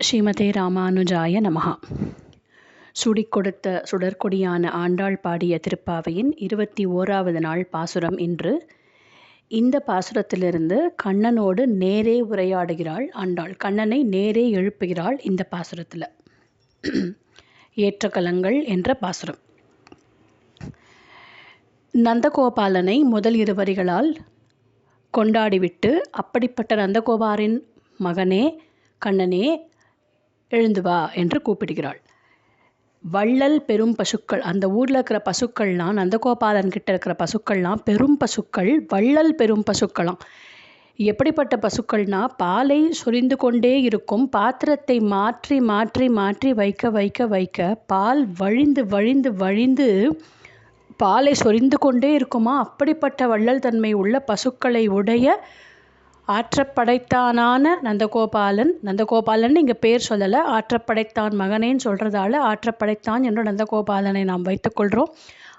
ஸ்ரீமதே ராமானுஜாய நமஹா. சுடி கொடுத்த சுடற்கொடியான ஆண்டாள் பாடிய திருப்பாவையின் இருபத்தி ஓராவது நாள் பாசுரம் இன்று. இந்த பாசுரத்திலிருந்து கண்ணனோடு நேரே உரையாடுகிறாள் ஆண்டாள். கண்ணனை நேரே எழுப்புகிறாள் இந்த பாசுரத்தில். ஏற்றக்கலங்கள் என்ற பாசுரம். நந்தகோபாலனை முதல் இரு வரிகளால் கொண்டாடிவிட்டு அப்படிப்பட்ட நந்தகோபாரின் மகனே கண்ணனே எழுந்து வா என்று கூப்பிடுகிறாள். வள்ளல் பெரும் பசுக்கள் அந்த ஊரில் இருக்கிற பசுக்கள்லாம் நந்தகோபாலன் கிட்ட இருக்கிற பசுக்கள்லாம் பெரும் பசுக்கள் வள்ளல் பெரும் பசுக்களாம். எப்படிப்பட்ட பசுக்கள்னா பாலை சொரிந்து கொண்டே இருக்கும் பாத்திரத்தை மாற்றி மாற்றி மாற்றி வைக்க வைக்க வைக்க பால் வழிந்து வழிந்து வழிந்து பாலை சொரிந்து கொண்டே இருக்குமா? அப்படிப்பட்ட வள்ளல் தன்மை உள்ள பசுக்களை உடைய ஆற்றப்படைத்தானான நந்தகோபாலன். நந்தகோபாலன் இங்கே பேர் சொல்லலை. ஆற்றப்படைத்தான் மகனேன்னு சொல்கிறதால ஆற்றப்படைத்தான் என்று நந்தகோபாலனை நாம் வைத்துக்கொள்கிறோம்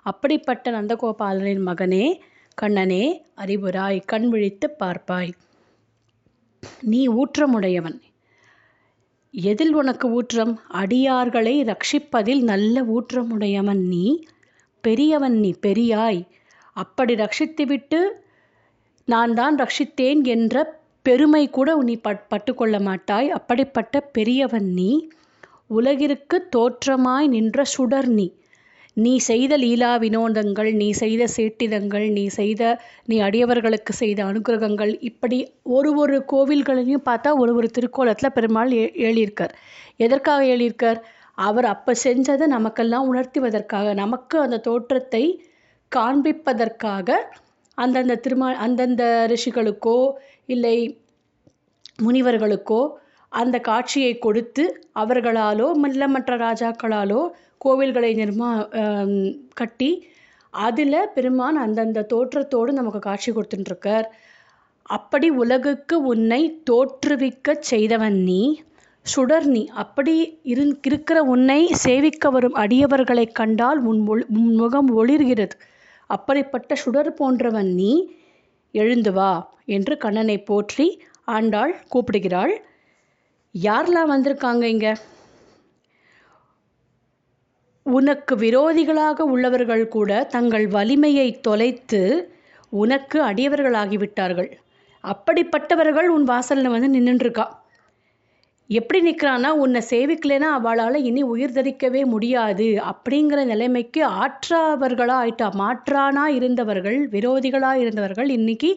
அப்படிப்பட்ட நந்தகோபாலனின் மகனே கண்ணனே அறிவுராய் கண் விழித்து பார்ப்பாய். நீ ஊற்றமுடையவன். எதில் உனக்கு ஊற்றம்? அடியார்களை ரட்சிப்பதில் நல்ல ஊற்றமுடையவன் நீ. பெரியவன் நீ பெரியாய். அப்படி ரட்சித்துவிட்டு நான் தான் ரட்சித்தேன் என்ற பெருமை கூட நீ பட் பட்டுக்கொள்ள மாட்டாய். அப்படிப்பட்ட பெரியவன் நீ. உலகிற்கு தோற்றமாய் நின்ற சுடர் நீ. நீ செய்த லீலா வினோதங்கள் நீ செய்த சேட்டிதங்கள் நீ செய்த நீ அடியவர்களுக்கு செய்த அனுகிரகங்கள் இப்படி ஒரு ஒரு கோவில்களையும் பார்த்தா ஒரு ஒரு திருக்கோலத்தில் பெருமாள் ஏ எழுதியிருக்கார். எதற்காக எழுதியிருக்கார்? அவர் அப்போ செஞ்சதை நமக்கெல்லாம் உணர்த்துவதற்காக நமக்கு அந்த தோற்றத்தை காண்பிப்பதற்காக அந்தந்த திருமா அந்தந்த ரிஷிகளுக்கோ இல்லை முனிவர்களுக்கோ அந்த காட்சியை கொடுத்து அவர்களாலோ இல்லை மற்ற ராஜாக்களாலோ கோவில்களை நிர்மா கட்டி அதில் பெருமான் அந்தந்த தோற்றத்தோடு நமக்கு காட்சி கொடுத்துட்டுருக்கார். அப்படி உலகுக்கு உன்னை தோற்றுவிக்க செய்தவன் நீ சுடர் நீ. அப்படி இரு இருக்கிற உன்னை சேவிக்க வரும் அடியவர்களை கண்டால் உன் உன் முகம் ஒளிர்கிறது. அப்படிப்பட்ட சுடர் போன்றவன் நீ எழுந்து வா என்று கண்ணனை போற்றி ஆண்டாள் கூப்பிடுகிறாள். யாரெல்லாம் வந்திருக்காங்க இங்க? உனக்கு விரோதிகளாக உள்ளவர்கள் கூட தங்கள் வலிமையை தொலைத்து உனக்கு அடியவர்களாகிவிட்டார்கள். அப்படிப்பட்டவர்கள் உன் வாசலில் வந்து நின்றுருக்கா எப்படி நிற்கிறான்னா உன்னை சேவிக்கலைன்னா அவளால் இனி உயிர் தரிக்கவே முடியாது அப்படிங்கிற நிலைமைக்கு ஆற்றாவர்களாக ஆயிட்டா மாற்றானா இருந்தவர்கள் விரோதிகளாக இருந்தவர்கள் இன்னைக்கு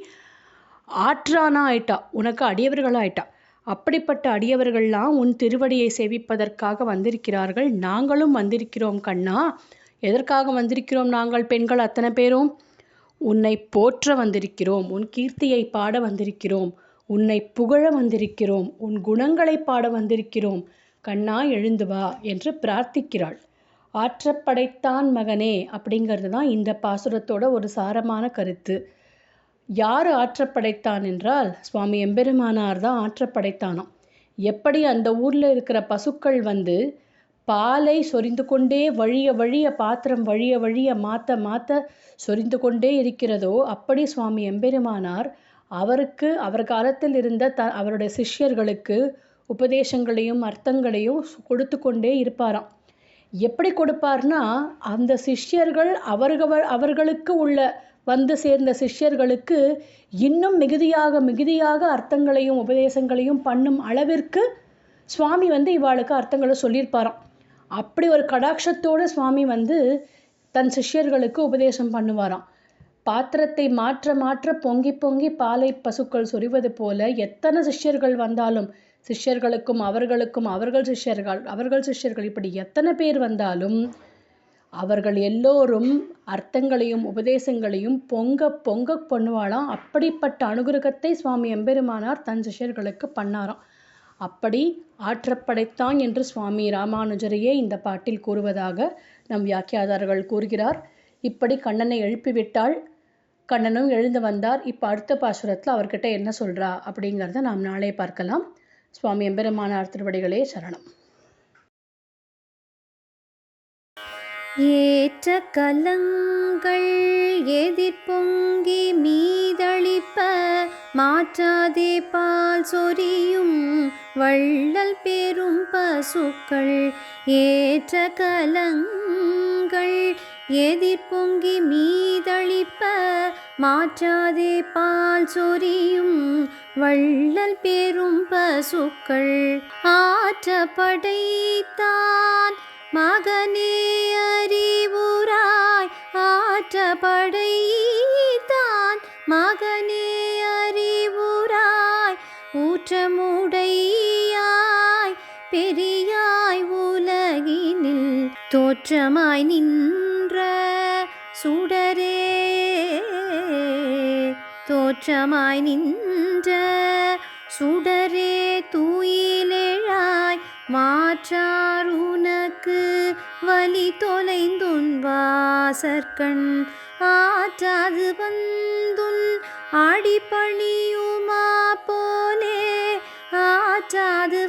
ஆற்றானா ஆயிட்டா உனக்கு அடியவர்களாக ஆயிட்டா அப்படிப்பட்ட அடியவர்கள்லாம் உன் திருவடியை சேவிப்பதற்காக வந்திருக்கிறார்கள். நாங்களும் வந்திருக்கிறோம் கண்ணா. எதற்காக வந்திருக்கிறோம் நாங்கள்? பெண்கள் அத்தனை பேரும் உன்னை போற்ற வந்திருக்கிறோம். உன் கீர்த்தியை பாட வந்திருக்கிறோம். உன்னை புகழ வந்திருக்கிறோம் உன் குணங்களை பாட வந்திருக்கிறோம். கண்ணா எழுந்து வா என்று பிரார்த்திக்கிறாள். ஆற்றப்படைத்தான் மகனே அப்படிங்கிறது தான் இந்த பாசுரத்தோட ஒரு சாரமான கருத்து. யார் ஆற்றப்படைத்தான் என்றால் சுவாமி எம்பெருமானார் தான் ஆற்றப்படைத்தானாம். எப்படி அந்த ஊரில் இருக்கிற பசுக்கள் வந்து பாலை சொரிந்து கொண்டே வழிய வழிய பாத்திரம் வழிய வழிய மாற்ற மாற்ற சொரிந்து கொண்டே இருக்கிறதோ அப்படி சுவாமி எம்பெருமானார் அவருக்கு அவர் காலத்தில் இருந்த த அவருடைய சிஷ்யர்களுக்கு உபதேசங்களையும் அர்த்தங்களையும் கொடுத்து கொண்டே இருப்பாராம். எப்படி கொடுப்பார்னா அந்த சிஷ்யர்கள் அவர்கள் அவர்களுக்கு உள்ள வந்து சேர்ந்த சிஷ்யர்களுக்கு இன்னும் மிகுதியாக மிகுதியாக அர்த்தங்களையும் உபதேசங்களையும் பண்ணும் அளவிற்கு சுவாமி வந்து இவாளுக்கு அர்த்தங்களை சொல்லியிருப்பாராம். அப்படி ஒரு கடாட்சத்தோடு சுவாமி வந்து தன் சிஷ்யர்களுக்கு உபதேசம் பண்ணுவாராம். பாத்திரத்தை மாற்ற மாற்ற பொங்கி பொங்கி பாலை பசுக்கள் சொரிவது போல எத்தனை சிஷ்யர்கள் வந்தாலும் சிஷ்யர்களுக்கும் அவர்களுக்கும் அவர்கள் சிஷ்யர்கள் அவர்கள் சிஷ்யர்கள் இப்படி எத்தனை பேர் வந்தாலும் அவர்கள் எல்லோரும் அர்த்தங்களையும் உபதேசங்களையும் பொங்க பொங்க பண்ணுவாளாம். அப்படிப்பட்ட அனுகிரகத்தை சுவாமி எம்பெருமானார் தன் சிஷ்யர்களுக்கு பண்ணாராம். அப்படி ஆற்றப்படைத்தான் என்று சுவாமி ராமானுஜரையே இந்த பாட்டில் கூறுவதாக நம் வியாக்கியாதாரர்கள் கூறுகிறார். இப்படி கண்ணனை எழுப்பிவிட்டால் கண்ணனும் எழுந்து வந்தார். இப்போ அடுத்த பாசுரத்தில் அவர்கிட்ட என்ன சொல்கிறா அப்படிங்கிறத நாம் நாளே பார்க்கலாம். சுவாமி எம்பெருமானார் திருவடிகளே சரணம். ஏற்ற கலங்கள் எதிர்பொங்கி மீதளிப்ப மாற்றாதே பால் சொரியும் வள்ளல் பெரும் பசுக்கள். ஏற்ற கலங்கள் எதிர்பொங்கி மீதளிப்ப மாற்றாதே பால் சொரியும் வள்ளல் பெரும் பசுக்கள். ஆற்ற படைத்தான் மகனே அறிவுராய். ஆற்ற படைத்தான் மகனே அறிவுராய். ஊற்றமுடையாய் பெரியாய் உலகினில் தோற்றமாய் நின்ற சுடரே வெளிச்சமாய் நின்ற சுடரே தூயிலேழாய் மாற்றார் உனக்கு வழி தொலைந்துன் வாசற்கண் ஆற்றாது வந்துன் ஆடிப்பணியுமா போலே ஆற்றாது